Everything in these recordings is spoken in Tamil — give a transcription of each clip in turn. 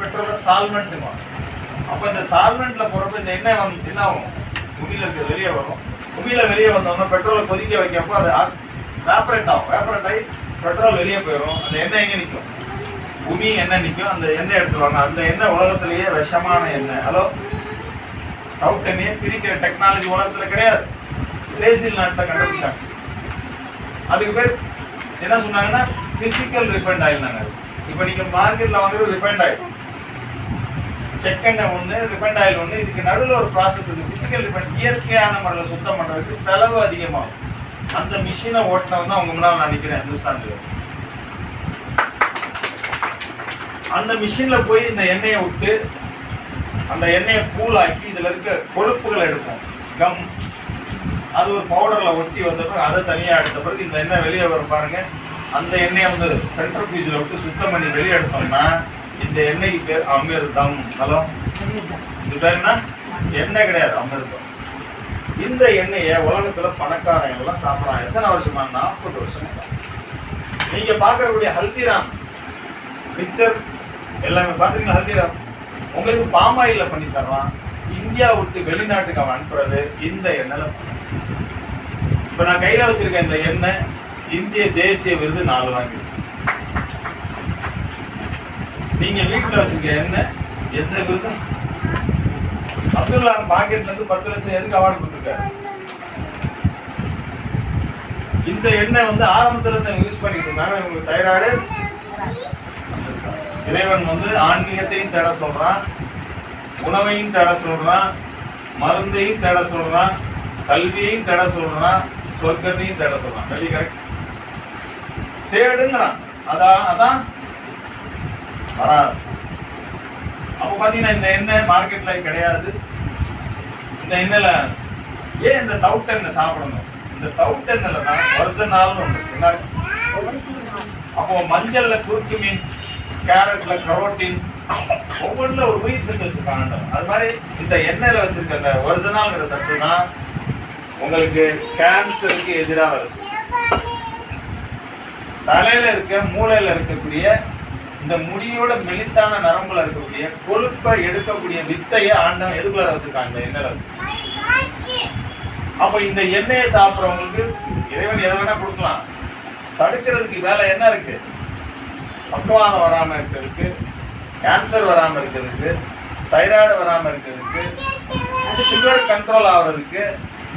பெட்ரோல சால்வெண்ட் அப்போ இந்த சால்மெண்ட்டில் போகிறப்ப இந்த எண்ணெய் வந்து என்ன ஆகும்? குமியில இருக்க வெளியே வரும். குமியில வெளியே வந்தோம்னா பெட்ரோலை கொதிக்க வைக்கப்போ அது வேப்பரேட் ஆகும். வேப்பரேட் ஆகி பெட்ரோல் வெளியே போயிடும் அந்த எண்ணெய் எங்கே நிற்கும் குமி எண்ணெய் நிற்கும் அந்த எண்ணெய் எடுத்துருவாங்க. அந்த எண்ணெய் உலகத்திலேயே விஷமான எண்ணெய். ஹலோ டவுட் எண்ணெயை பிரிக்கிற டெக்னாலஜி உலகத்தில் கிடையாது. பிரேசில் நாட்டில் கண்டுபிடிச்சாங்க. அதுக்கு பேர் என்ன சொன்னாங்கன்னா பிசிக்கல் ரிஃபைண்ட் ஆயில்னாங்க இப்போ நீங்கள் மார்க்கெட்டில் வாங்குறது ரிஃபைண்ட் ஆயில் செக் எண்ணெய் ஒன்று ரிஃபைண்ட் ஆயில் ஒன்று இதுக்கு நடுவில் ஒரு ப்ராசஸ் இருக்குது ஃபிசிக்கல் ரிஃபைண்ட் இயற்கையான முறையில் சுத்தம் பண்ணுறதுக்கு செலவு அதிகமாகும். அந்த மிஷினை ஓட்டினவன் தான் அவங்க முன்னால் நான் நிற்கிறேன் ஹிந்துஸ்தான்ல அந்த மிஷினில் போய் இந்த எண்ணெயை விட்டு அந்த எண்ணெயை கூலாக்கி இதில் இருக்க கொழுப்புகளை எடுப்போம். கம் அது ஒரு பவுடரில் ஒட்டி வந்த பிறகு அதை தனியாக எடுத்த பிறகு இந்த எண்ணெய் வெளியே வரும் பாருங்க. அந்த எண்ணெயை வந்து சென்ட்ரல் விட்டு சுத்தம் பண்ணி வெளியே எடுத்தோம்னா இந்த எண்ணெய் பேர் அமிர்தம். ஹலோ? இது பேர் என்ன? எண்ணெய் கிடையாது அமிர்தம். இந்த எண்ணெயை உலகத்தில் பணக்காரங்க எல்லாம் சாப்பிடலாம் எத்தனை வருஷமா? நாற்பது வருஷம். நீங்க பார்க்கக்கூடிய ஹல்திராம் மிக்சர் எல்லாமே பார்த்துருக்கீங்க ஹல்திராம்? உங்களுக்கு பாமாயில் பண்ணி தர்றான். இந்தியா விட்டு வெளிநாட்டுக்கு அவன் அனுப்புறது இந்த எண்ணெயில் இப்போ நான் கையில் வச்சுருக்கேன் இந்த எண்ணெய் இந்திய தேசிய விருது நாலு வாங்கியிருக்கேன் நீங்க வீட்டுல வச்சுக்க எண்ணெய் எந்த விருதும் அப்துல்லா பாக்கெட்ல இருந்து பத்து லட்சம் எதுக்கு அவார்டு கொடுத்துருக்காரு? இந்த எண்ணெய் வந்து ஆரம்பத்துல இருந்து யூஸ் பண்ணிட்டு இருந்தாங்க இவங்களுக்கு தைராய்டு இறைவன் வந்து ஆன்மீகத்தையும் தேட சொல்றான் உணவையும் தேட சொல்றான் மருந்தையும் தேட சொல்றான் கல்வியையும் தேட சொல்றான் சொர்க்கத்தையும் தேட சொல்றான். கல்வி கரெக்ட் தேடுங்கிறான். அதான் அதான் வராது. அப்போ பார்த்தீங்கன்னா இந்த எண்ணெய் மார்க்கெட்டில் கிடையாது. இந்த எண்ணெயில் ஏன் இந்த தவுட் எண்ணெய் சாப்பிடணும்? இந்த தவுட் எண்ணெயில் தான் ஒரிஜினல்னு ஒன்று என்ன? அப்போ மஞ்சள்ல குறுக்குமீன் கேரட்ல கரோட்டின் ஒவ்வொன்றில் ஒரு உயிர் சத்து வச்சிருக்காங்க. அது மாதிரி இந்த எண்ணெயில் வச்சிருக்க அந்த ஒரிஜினல்ங்கிற சத்து தான் உங்களுக்கு கேன்சருக்கு எதிராக வருது செய்யும் தலையில இருக்க மூளையில இருக்கக்கூடிய இந்த முடியோட மெலிசான நரம்புல இருக்கக்கூடிய கொழுப்பை எடுக்கக்கூடிய வித்தையை ஆண்டவன் எதுக்குள்ள வச்சிருக்காங்க? இந்த எண்ணெயில வச்சிருக்காங்க. அப்ப இந்த எண்ணெயை சாப்பிட்றவங்களுக்கு இறைவன் எதை வேணா கொடுக்கலாம். தடுக்கிறதுக்கு வேலை என்ன இருக்கு? பக்கவாதம் வராம இருக்கிறதுக்கு கேன்சர் வராம இருக்கிறதுக்கு தைராய்டு வராம இருக்கிறதுக்கு சுகர் கண்ட்ரோல் ஆகுறதுக்கு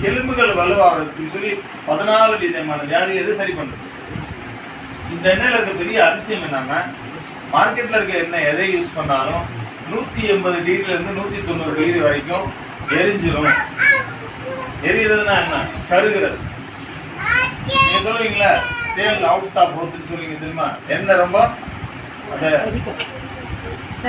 எலும்புகள் வலுவாகிறதுக்கு சொல்லி பதினாலு விதமான வியாதி எது சரி பண்றது? இந்த எண்ணெயில இருக்க பெரிய அதிசயம் என்னன்னா மார்க்கெட்டில் இருக்க எண்ணெய் எதை யூஸ் பண்ணாலும் நூற்றி எண்பது டிகிரிலேருந்து இருந்து தொண்ணூறு டிகிரி வரைக்கும் எரிஞ்சிடும் எரிகிறதுனா என்ன? கருகிறது நீங்கள் சொல்லுவீங்களே தேல் அவுட்டா போத்துன்னு சொல்லுவீங்க தெரியுமா? எண்ணெய் ரொம்ப? அதை